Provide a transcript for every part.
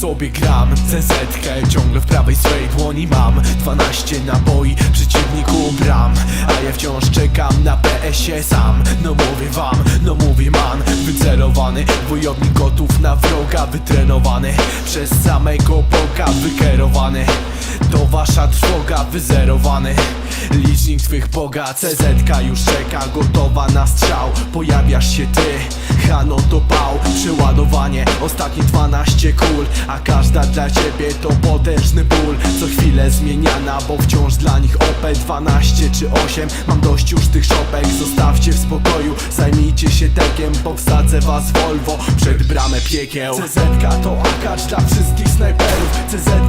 sobie gram CZ ciągle w prawej swej dłoni mam 12 naboi. Przeciwniku bram A ja wciąż czekam na PS-ie sam. No mówię wam, no mówię man. Wycelowany, wojownik gotów na wroga Wytrenowany, przez samego Boga Wykierowany, to wasza trwoga Wyzerowany, licznik twych boga. CZ już czeka, gotowa na strzał. Pojawiasz się ty, Hano to pał. Przeładowanie, ostatnie 12 kul. A każda dla ciebie to potężny ból. Co chwilę zmieniana, bo wciąż dla nich OP 12 czy 8 Mam dość już tych szopek, zostawcie w spokoju. Zajmijcie się tekiem, powsadzę was Volvo. Przed bramę piekieł. CZ to akacz dla wszystkich snajperów. CZ ochroni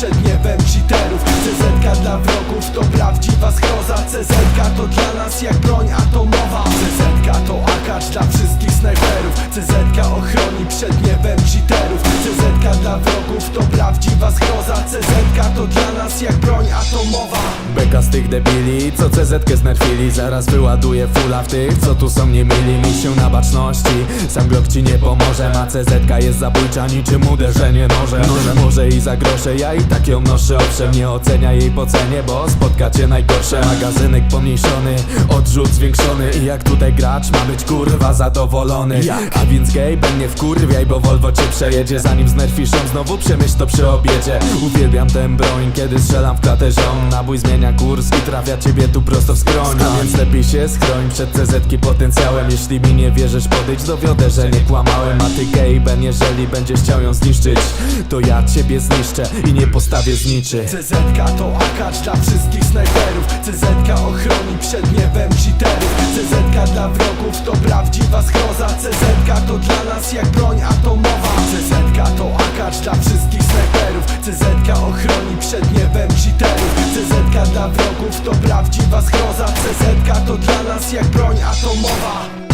przed niebem cheaterów. CZ dla wrogów to prawdziwa schroza CZ to dla nas jak broń atomowa. CZ to akacz dla wszystkich snajperów. CZ ochroni przed niebem cheaterów. CZ dla wrogów to prawdziwa schroza CZ to dla nas jak broń atomowa Beka z tych debili, co CZ znerfili. Zaraz wyładuję fula w tych, co tu są nie mili Mi się na baczności, sam Glock ci nie pomoże. Ma CZ jest zabójcza niczym uderzenie nożem. Może i za grosze, ja i tak ją noszę. Owszem, nie ocenia jej po cenie, bo spotka cię najgorsze. Magazynek pomniejszony, odrzut zwiększony. I jak tutaj gracz, ma być kurwa zadowolony. Jak? A więc gej, nie wkurwiaj, bo Volvo cię przejedzie. Zanim znerfisz ją, znowu przemyśl to przy obiedzie. Uwielbiam tę broń, kiedy strzelam w klatę ziom Nabój zmienia kurs i trafia ciebie tu prosto w skroń. Więc lepiej się skroń przed CZ-ki potencjałem. Jeśli mi nie wierzysz, podejdź dowiodę, że nie kłamałem. A ty gej, ben, jeżeli będziesz chciał ją zniszczyć To ja ciebie zniszczę i nie postawię zniczy. CZ to akacz dla wszystkich snajperów. CZ ochroni przed niebem cheaterów. CZ dla wrogów to prawdziwa schroza. CZ to dla nas jak broń atomowa. CZ to akacz wrogów to prawdziwa schroza CZ to dla nas jak broń atomowa